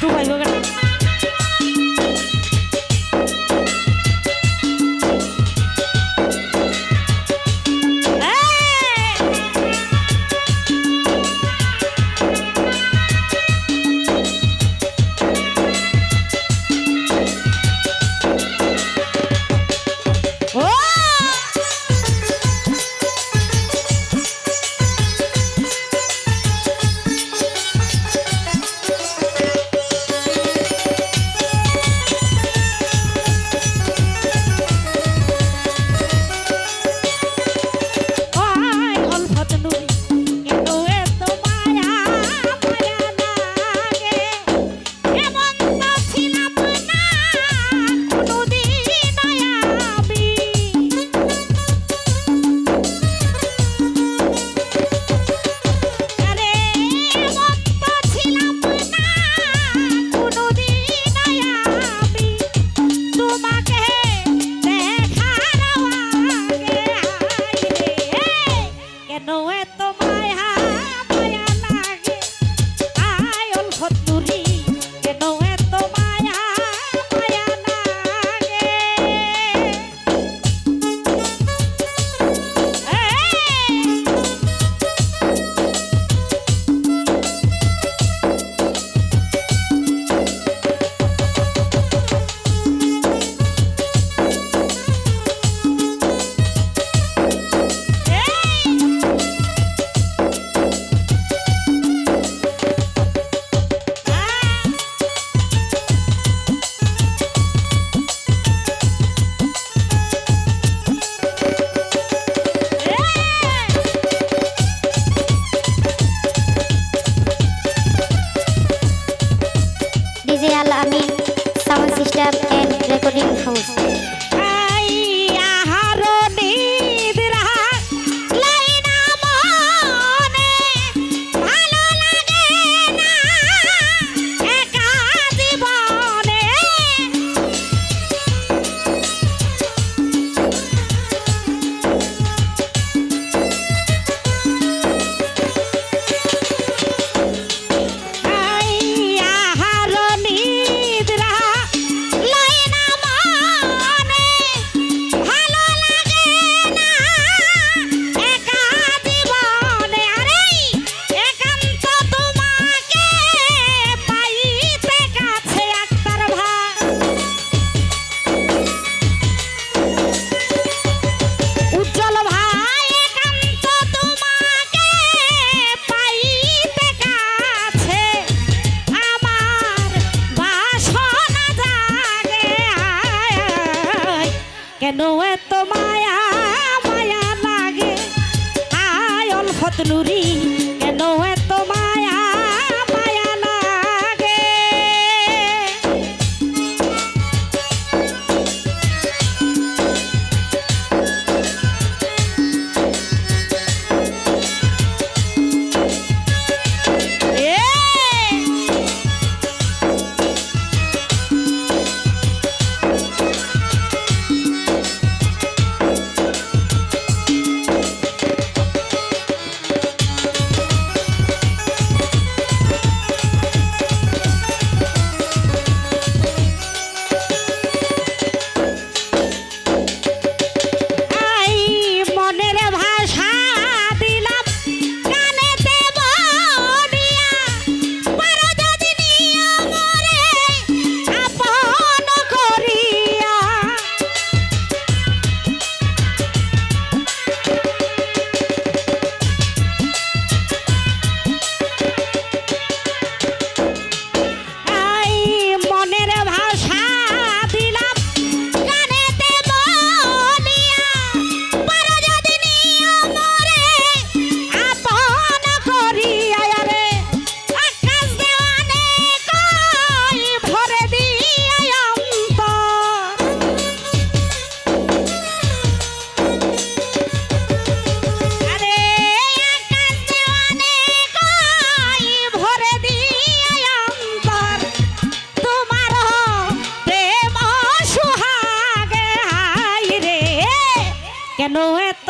ทุกคนรู้กัน যে Al Amin sound system and recording house. কেন এত মায়া মায়া লাগে? আয়ল ফতনুরি Noet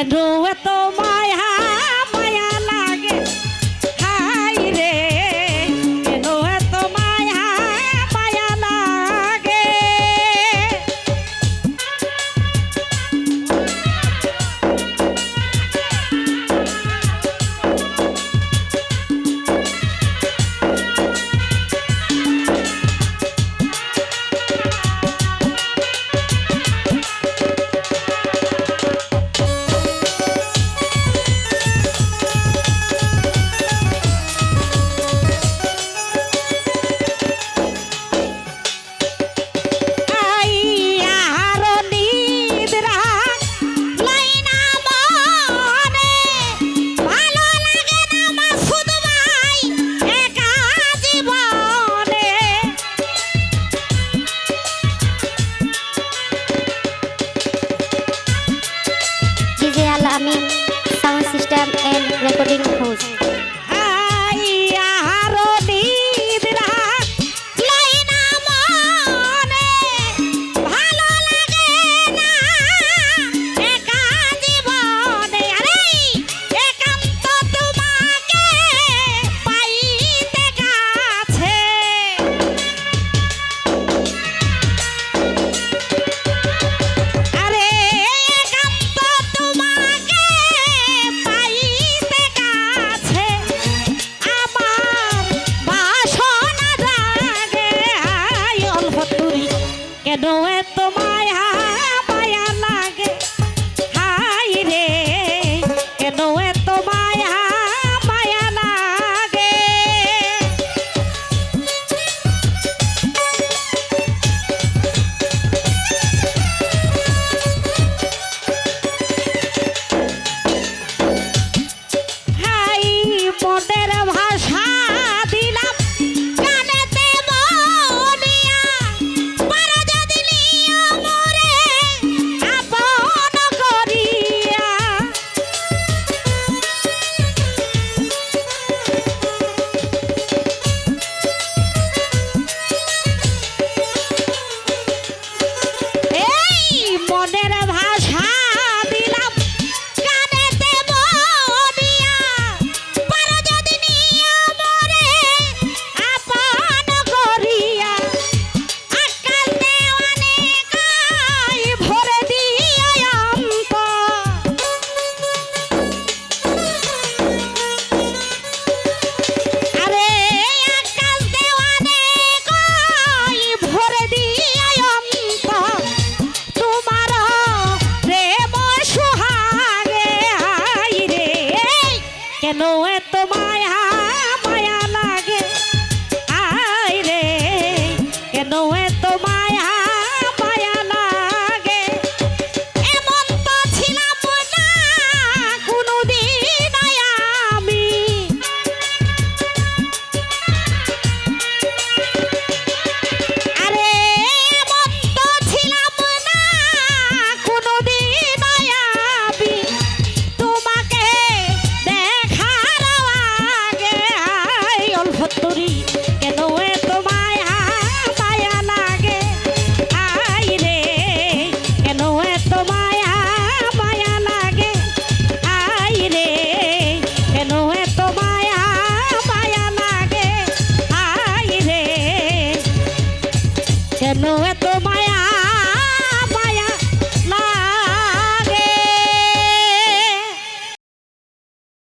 candle at the Sound system and recording host. কেন এত মায়া কেন এত মা